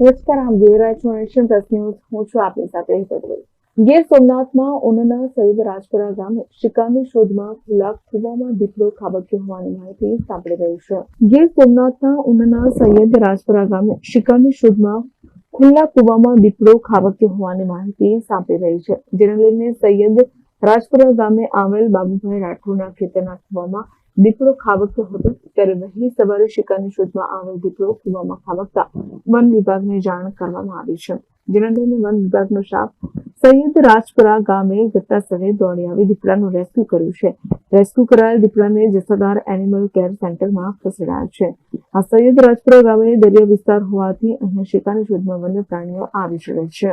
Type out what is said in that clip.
નમસ્કાર હું છું આપની સાથે ગીર સોમનાથમાં ઉનના સૈયદ રાજપુરા ગામે શિકારની શોધમાં ખુલ્લા કુવામાં દીપડો ખાબક્યો હોવાની માહિતી સાંપડી રહી છે. ગીર સોમનાથના ઉનના સૈયદ રાજપુરા ગામે શિકારની શોધમાં ખુલ્લા કુવામાં દીપડો ખાબક્યો હોવાની માહિતી સાંપડી રહી છે. જેને લઈને સૈયદ રાજપુરા ગામે આવેલ બાબુભાઈ રાઠોડના ખેતરના કુવામાં દીપડો ખાબક્યો હતો. ત્યારે વહેલી સવારે શિકારની શોધમાં આવેલ દીપડો કુવામાં ખાબકતા વન વિભાગને જાણ કરવામાં આવી છે. જેને લઈને વન વિભાગનો સ્ટાફ સૈયદ રાજપુરા ગામે ઘટના સ્થળે દોડી આવી દીપડાનું રેસ્ક્યુ કર્યું છે. રેસ્ક્યુ કરાયેલ દીપડાને જસદાર એનિમલ કેર સેન્ટરમાં ખસેડાયા છે. આ સૈયદ રાજપુરા ગામે દરિયા વિસ્તાર હોવાથી અહીંયા શિકારની શોધમાં વન્ય પ્રાણીઓ આવી શકે છે.